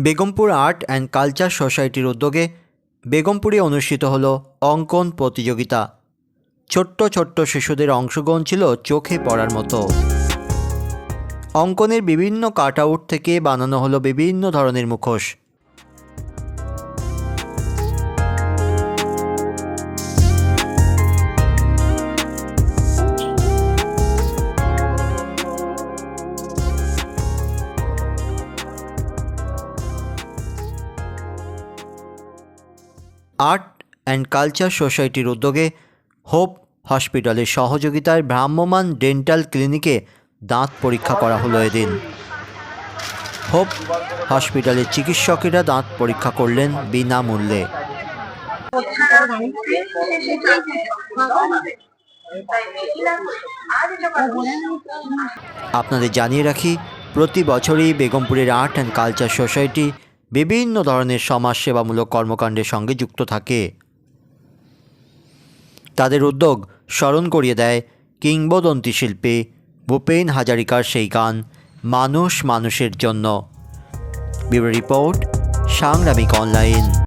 Begampur art and culture সোসাইটির উদ্যোগে বেগমপুরে অনুষ্ঠিত হল অঙ্কন প্রতিযোগিতা। ছোট্ট ছোট্ট শিশুদের অংশগ্রহণ ছিল চোখে পড়ার মতো। অঙ্কনের বিভিন্ন কাট আউট থেকে বানানো হলো বিভিন্ন ধরনের মুখোশ। আর্ট অ্যান্ড কালচার সোসাইটির উদ্যোগে হোপ হসপিটালের সহযোগিতায় ভ্রাম্যমান ডেন্টাল ক্লিনিকে দাঁত পরীক্ষা করা হলো এদিন। হোপ হসপিটালের চিকিৎসকেরা দাঁত পরীক্ষা করলেন বিনামূল্যে। আপনাদের জানিয়ে রাখি, প্রতি বছরই বেগমপুরের আর্ট অ্যান্ড কালচার সোসাইটি বিভিন্ন ধরনের সমাজসেবামূলক কর্মকাণ্ডের সঙ্গে যুক্ত থাকে। তাদের উদ্যোগ স্মরণ করিয়ে দেয় কিংবদন্তি শিল্পী ভূপেন হাজারিকার সেই গান, মানুষ মানুষের জন্য ব্যুরো রিপোর্ট, সাংগ্রামিক অনলাইন।